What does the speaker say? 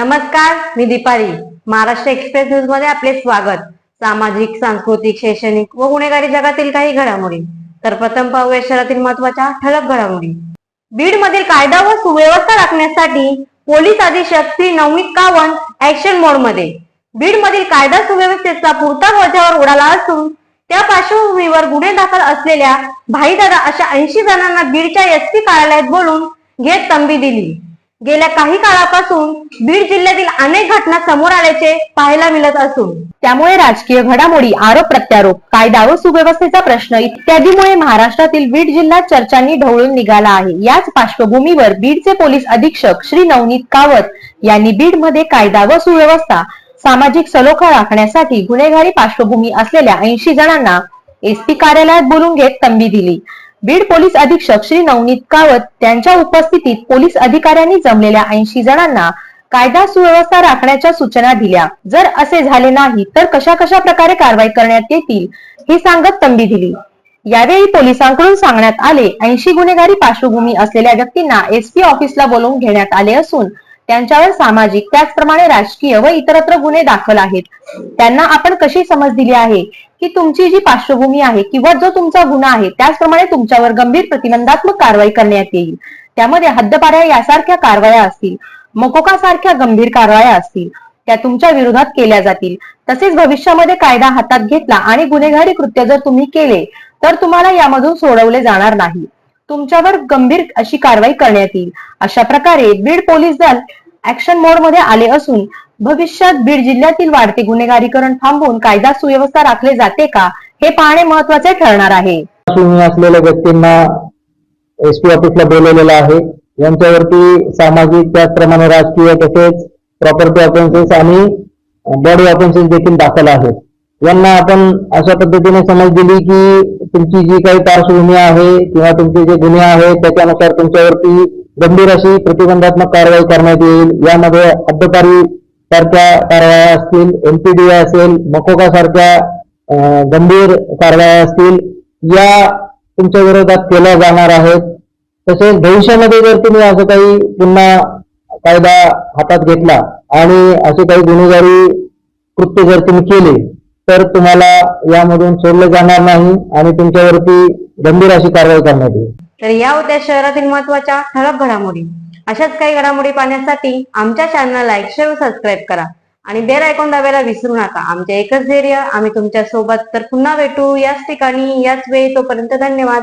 नमस्कार मी दीपाली. महाराष्ट्र एक्सप्रेस न्यूजमध्ये आपले स्वागत. सामाजिक सांस्कृतिक शैक्षणिक व गुन्हेगारी जगातील काही घडामोडी. तर प्रथम पाहूया शहरातील महत्त्वाच्या ठळक घडामोडी. बीड मधील कायदा व सुव्यवस्था राखण्यासाठी पोलीस अधीक्षक श्री नवनीत कावंत ऍक्शन मोडमध्ये. बीड मधील कायदा सुव्यवस्थेचा पुरता वजावर उडाला असून त्या पार्श्वभूमीवर गुन्हे दाखल असलेल्या भाईदादा अशा ऐंशी जणांना बीडच्या एसपी कार्यालयात बोलून घेत तंबी दिली. गेल्या काही काळापासून बीड जिल्ह्यातील अनेक घटना समोर आल्याचे पाहायला मिळत असून. त्यामुळे राजकीय घडामोडी आरोप प्रत्यारोप कायदा व सुव्यवस्थेचा प्रश्न इत्यादीमुळे महाराष्ट्रातील बीड जिल्हा चर्चांनी ढवळून निघाला आहे. याच पार्श्वभूमीवर बीडचे पोलीस अधीक्षक श्री नवनीत कावत यांनी बीडमध्ये कायदा व सुव्यवस्था सामाजिक सलोखा राखण्यासाठी गुन्हेगारी पार्श्वभूमी असलेल्या ऐंशी जणांना एसपी कार्यालयात बोलून घेत तंबी दिली. बीड पोलीस अधीक्षक श्री नवनीत कावत त्यांच्या उपस्थितीत पोलीस अधिकाऱ्यांनी जमलेल्या ऐंशी जणांना कायदा सुव्यवस्था राखण्याच्या सूचना दिल्या. जर असे झाले नाही तर कशा कशा प्रकारे कारवाई करण्यात येतील हे सांगत तंबी दिली. यावेळी पोलिसांकडून सांगण्यात आले ऐंशी गुन्हेगारी पार्श्वभूमी असलेल्या व्यक्तींना एसपी ऑफिसला बोलवून घेण्यात आले असून त्यांच्यावर सामाजिक त्याचप्रमाणे राजकीय व इतरत्र गुन्हे दाखल आहेत. त्यांना आपण कशी समज दिली आहे? की तुमची जी पार्श्वभूमी आहे किंवा जो तुमचा गुन्हा आहे त्याचप्रमाणे तुमच्यावर गंभीर प्रतिबंधात्मक कारवाई करण्यात येईल. त्यामध्ये हद्दपाऱ्या यासारख्या कारवाया असतील मकोका सारख्या गंभीर कारवाया असतील त्या तुमच्या विरोधात केल्या जातील. तसेच भविष्यामध्ये कायदा हातात घेतला आणि गुन्हेगारी कृत्य जर तुम्ही केले तर तुम्हाला यामधून सोडवले जाणार नाही. तुमच्यावर गंभीर अशी कारवाई करण्यात येईल. अशा प्रकारे बीड पोलीस दल ऍक्शन मोडमध्ये आले असून भविष्यात बीड जिल्ह्यातील वाढते गुन्हेगारीकरण थांबवून कायदा सुव्यवस्था राखले जाते का हे पाहणे महत्त्वाचे ठरणार आहे. असलेल्या व्यक्तींना एसपी ऑफिसला बोलवलेलं आहे. यांच्यावरती सामाजिक त्याचप्रमाणे राजकीय तसेच प्रॉपर्टी ऑफेन्सेस आणि बॉडी ऑफेन्सेस देखील दाखल आहेत. यांना आपण अशा पद्धतीने समज दिली की तुमची जी काही पार्श्वभूमी आहे किंवा तुमचे जे गुन्हे आहेत त्याच्यानुसार तुमच्यावरती गंभीर अशी प्रतिबंधात्मक कारवाई करण्यात येईल. यामध्ये हद्दपारी सारख्या कारवाया असतील एमपीडीए असेल मकोका सारख्या गंभीर कारवाया असतील या तुमच्या विरोधात केल्या जाणार आहेत. तसेच भविष्यामध्ये जर तुम्ही असं काही पुन्हा कायदा हातात घेतला आणि असे काही गुन्हेगारी कृत्य जर तुम्ही केले तर तुम्हाला यामधून सोडलं जाणार नाही आणि तुमच्यावरती गंभीर अशी कारवाई करण्यात येईल. तर या होत्या शहरातील महत्त्वाच्या ठळक घडामोडी. अशाच काही घडामोडी पाहण्यासाठी आमच्या चॅनलला लाईक शेअर सबस्क्राईब करा. आणि बेल ऐकून दाबायला विसरू नका. आमचे एकच धैर्य आम्ही तुमच्यासोबत तर पुन्हा भेटू. याच ठिकाणी याच वेळी तोपर्यंत धन्यवाद.